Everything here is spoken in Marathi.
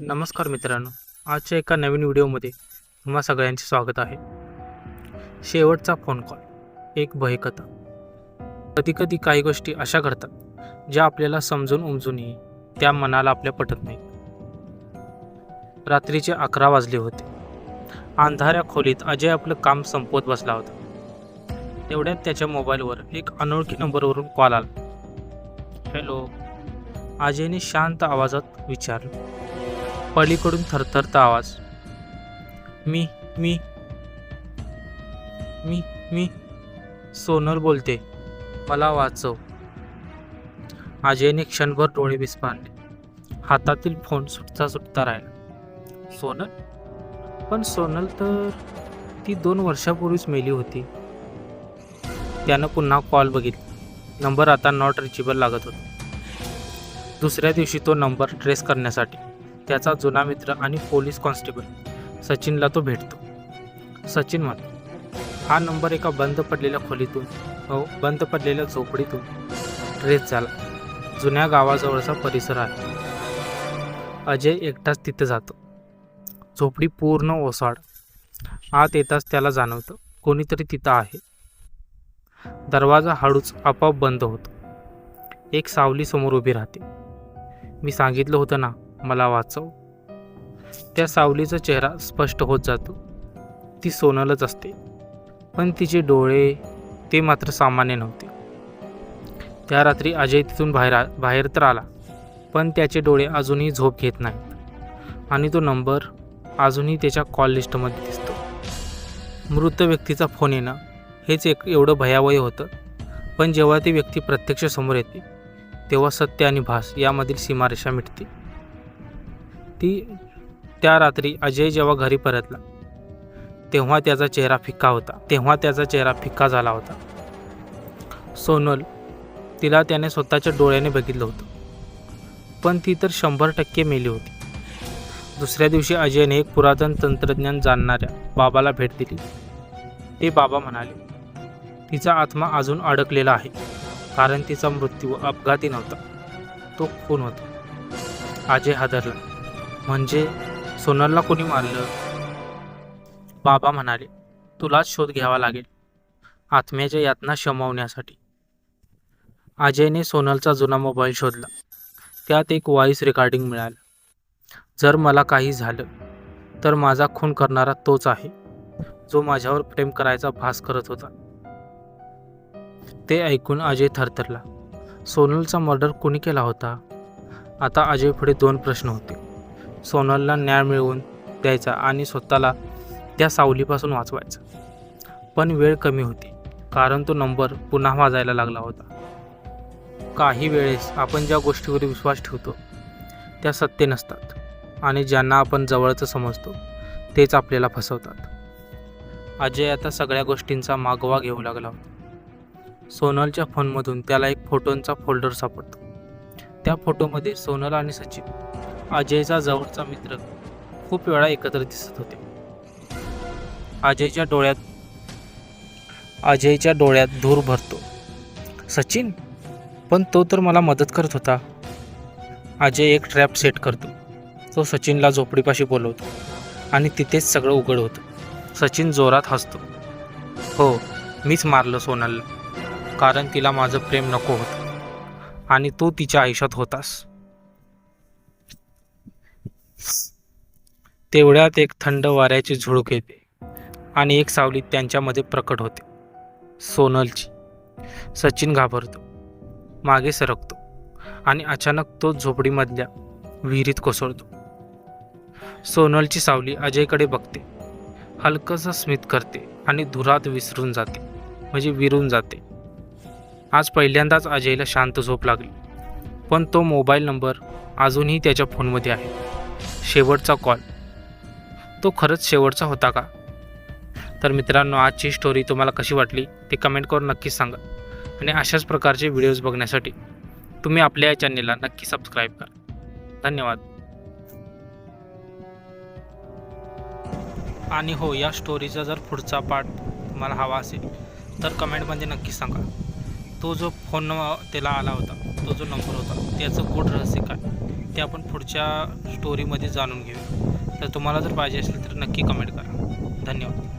नमस्कार मित्रांनो आजच्या एका नवीन व्हिडिओमध्ये तुम्हा सगळ्यांचे स्वागत आहे. शेवटचा फोन कॉल एक भयकथा कधीकधी काही गोष्टी अशा घडतात ज्या आपल्याला समजून उमजूनही त्या मनाला आपल्या पटत नाहीत. रात्रीचे अकरा वाजले होते. अंधाऱ्या खोलीत अजय आपलं काम संपवत बसला होता. तेवढ्यात त्याच्या मोबाईलवर एक अनोळखी नंबरवरून कॉल आला. हॅलो अजयने शांत आवाजात विचारलं. पलीकडून थरथरता आवाज. मी मी मी मी सोनल बोलते. मला वाचव. अजयने क्षणभर डोळे विस्पारले हातातील फोन सुटता सुटता राहिला. सोनल? पण सोनल तर ती दोन वर्षापूर्वीच मेली होती. त्यानं पुन्हा कॉल बघितला. नंबर आता नॉट रिचेबल लागत होता. दुसऱ्या दिवशी तो नंबर ट्रेस करण्यासाठी. त्याचा जुना मित्र आणि पोलीस कॉन्स्टेबल. सचिनला तो भेटतो. सचिन म्हणतो हा नंबर एका बंद पडलेल्या खोलीतून व बंद पडलेल्या झोपडीतून ट्रेस झाला. जुन्या गावाजवळचा परिसर आहे. अजय एकटाच तिथे जातो. झोपडी पूर्ण ओसाड. आत येताच त्याला जाणवतं कोणीतरी तिथं आहे. दरवाजा हळूच आपोआप बंद होतो. एक सावली समोर उभी राहते. मी सांगितलं होतं ना मला वाचव. त्या सावलीचा चेहरा स्पष्ट होत जातो. ती सोनलच असते. पण तिचे डोळे ते मात्र सामान्य नव्हते. त्या रात्री अजय तिथून बाहेर आ बाहेर तर आला पण त्याचे डोळे अजूनही झोप घेत नाहीत. आणि तो नंबर अजूनही त्याच्या कॉल लिस्टमध्ये दिसतो. मृत व्यक्तीचा फोन येणं हेच एक एवढं भयावह होतं. पण जेव्हा ती व्यक्ती प्रत्यक्ष समोर येते तेव्हा सत्य आणि भास यामधील सीमारेषा मिटते. ती त्या रात्री अजय जेव्हा घरी परतला तेव्हा त्याचा चेहरा फिक्का होता तेव्हा त्याचा चेहरा फिक्का झाला होता. सोनल तिला त्याने स्वतःच्या डोळ्याने बघितलं होतं. पण ती तर शंभर टक्के मेली होती. दुसऱ्या दिवशी अजयने एक पुरातन तंत्रज्ञान जाणणाऱ्या बाबाला भेट दिली. ते बाबा म्हणाले तिचा आत्मा अजून अडकलेला आहे कारण तिचा मृत्यू अपघाती नव्हता. तो खून होता. अजय हादरला. म्हणजे सोनलला कोणी मारलं? बाबा म्हणाले तुलाच शोध घ्यावा लागेल आत्म्याच्या यातना शमवण्यासाठी. अजयने सोनलचा जुना मोबाईल शोधला. त्यात एक व्हॉइस रेकॉर्डिंग मिळालं. जर मला काही झालं तर माझा खून करणारा तोच आहे जो माझ्यावर प्रेम करायचा भास करत होता. ते ऐकून अजय थरथरला सोनलचा मर्डर कोणी केला होता? आता अजय पुढे दोन प्रश्न होते. सोनलला न्याय मिळवून द्यायचा आणि स्वतःला त्या सावलीपासून वाचवायचा. पण वेळ कमी होती कारण तो नंबर पुन्हा वाजायला लागला होता. काही वेळेस आपण ज्या गोष्टीवर विश्वास ठेवतो त्या सत्य नसतात आणि ज्यांना आपण जवळचं समजतो तेच आपल्याला फसवतात. अजय आता सगळ्या गोष्टींचा मागोवा घेऊ लागला होता. सोनलच्या फोनमधून त्याला एक फोटोंचा फोल्डर सापडतो. त्या फोटोमध्ये सोनल आणि सचिन अजयचा जवळचा मित्र खूप वेळा एकत्र दिसत होते. अजयच्या डोळ्यात अजयच्या डोळ्यात धूर भरतो. सचिन पण तो तर मला मदत करत होता. अजय एक ट्रॅप सेट करतो. तो सचिनला झोपडीपाशी बोलवतो आणि तिथेच सगळं उघड होतं. सचिन जोरात हसतो. हो मीच मारलं सोनलला कारण तिला माझं प्रेम नको होतं आणि तू तिच्या आयुष्यात होतास. तेवढ्यात एक थंड वाऱ्याची झुळूक येते आणि एक सावली त्यांच्यामध्ये प्रकट होते. सोनलची. सचिन घाबरतो. मागे सरकतो आणि अचानक तो झोपडीमधल्या विहिरीत कोसळतो. सोनलची सावली अजयकडे बघते. हलकंसं स्मित करते आणि धुरात विसरून जाते. म्हणजे विरून जाते. आज पहिल्यांदाच अजयला शांत झोप लागली. पण तो मोबाईल नंबर अजूनही त्याच्या फोनमध्ये आहे. शेवटचा कॉल तो खरंच शेवटचा होता का? तर मित्रांनो आजची स्टोरी तुम्हाला कशी वाटली ते कमेंट करून नक्कीच सांगा. आणि अशाच प्रकारचे व्हिडिओज बघण्यासाठी तुम्ही आपल्या या चॅनेलला नक्की सबस्क्राईब करा. धन्यवाद. आणि हो या स्टोरीचा जर पुढचा पार्ट तुम्हाला हवा असेल तर कमेंटमध्ये नक्की सांगा. तो जो फोन त्याला आला होता तो जो नंबर होता त्याचं कोड रहस्य काय? ते आपण पुढच्या स्टोरीमध्ये जाणून घेऊ तर तुम्हाला जर पाहिजे असेल तर नक्की कमेंट करा. धन्यवाद.